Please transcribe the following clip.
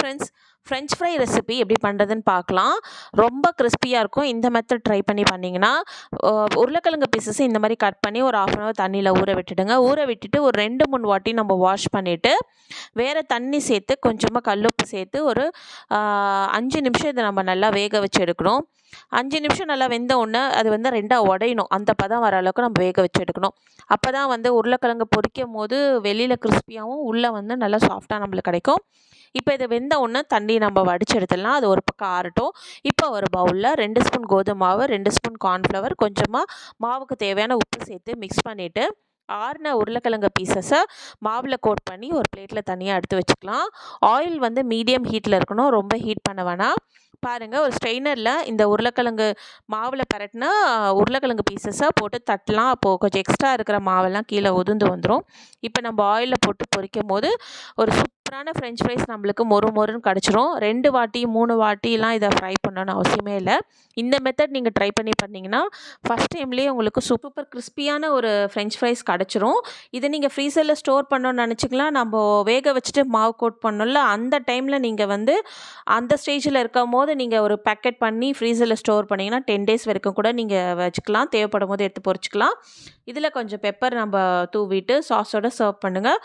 friends French fry recipe எப்படி பண்ணுறதுன்னு பார்க்கலாம். ரொம்ப கிறிஸ்பியாக இருக்கும். இந்த மெத்தட் ட்ரை பண்ணி பண்ணிங்கன்னா உருளைக்கிழங்கு பீசஸ் இந்த மாதிரி கட் பண்ணி ஒரு ஆஃப் அன் ஹவர் தண்ணியில் ஊற விட்டுடுங்க. ஊற விட்டுட்டு ஒரு ரெண்டு மூணு வாட்டி நம்ம வாஷ் பண்ணிவிட்டு வேறு தண்ணி சேர்த்து கொஞ்சமாக கல்லுப்பு சேர்த்து ஒரு அஞ்சு நிமிஷம் இதை நம்ம நல்லா வேக வச்சு எடுக்கணும். அஞ்சு நிமிஷம் நல்லா வெந்த உடனே அது வந்து ரெண்டாக உடையணும். அந்த பதம் வர அளவுக்கு நம்ம வேக வச்சு எடுக்கணும். அப்போ தான் வந்து உருளைக்கிழங்கு பொறிக்கும் போது வெளியில் கிறிஸ்பியாகவும் உள்ளே வந்து நல்லா சாஃப்டாக நம்மளுக்கு கிடைக்கும். இப்போ இதை வெந்த உடனே தண்ணி நம்ம வடிச்சு எடுத்துடலாம் அது ஒரு பக்கம் ஆறட்டும். இப்போ ஒரு பவுலில் ரெண்டு ஸ்பூன் கோதுமை மாவு ரெண்டு ஸ்பூன் கார்ன்ஃப்ளவர் கொஞ்சமாக மாவுக்கு தேவையான உப்பு சேர்த்து மிக்ஸ் பண்ணிவிட்டு ஆறின உருளைக்கிழங்கு பீசஸை மாவில் கோட் பண்ணி ஒரு பிளேட்டில் தனியாக எடுத்து வச்சுக்கலாம். ஆயில் வந்து மீடியம் ஹீட்டில் இருக்கணும். ரொம்ப ஹீட் பண்ண வேணாம். பாருங்கள் ஒரு ஸ்ட்ரெயினரில் இந்த உருளைக்கிழங்கு மாவில் பரட்டினா உருளைக்கிழங்கு பீசஸை போட்டு தட்டலாம். அப்போது கொஞ்சம் எக்ஸ்ட்ரா இருக்கிற மாவெல்லாம் கீழே உதுந்து வந்துடும் இப்போ நம்ம ஆயிலில் போட்டு பொரிக்கும் போது ஒரு சூப்பரான ஃப்ரெஞ்ச் ஃப்ரைஸ் நம்மளுக்கு மொறு மொறுன்னு கிடச்சிரும். ரெண்டு வாட்டி மூணு வாட்டிலாம் இதை ஃப்ரை பண்ணணும்னு அவசியமே இல்லை. இந்த மெத்தட் நீங்கள் ட்ரை பண்ணி பண்ணிங்கன்னா ஃபஸ்ட் டைம்லேயே உங்களுக்கு சூப்பர் கிறிஸ்பியான ஒரு ஃப்ரெஞ்ச் ஃப்ரைஸ் கிடச்சிரும். இதை நீங்கள் ஃப்ரீசரில் ஸ்டோர் பண்ணணும்னு நினச்சிக்கலாம். நம்ம வேக வச்சுட்டு மாவு கோட் பண்ணோம்ல அந்த டைமில் நீங்கள் வந்து அந்த ஸ்டேஜில் இருக்கும் போது நீங்கள் ஒரு பேக்கெட் பண்ணி ஃப்ரீசரில் ஸ்டோர் பண்ணிங்கன்னா டென் டேஸ் வரைக்கும் கூட நீங்கள் வச்சுக்கலாம். தேவைப்படும் போது எடுத்து பொறிச்சிக்கலாம். இதில் கொஞ்சம் பெப்பர் நம்ம தூவிட்டு சாஸோட சர்வ் பண்ணுங்கள்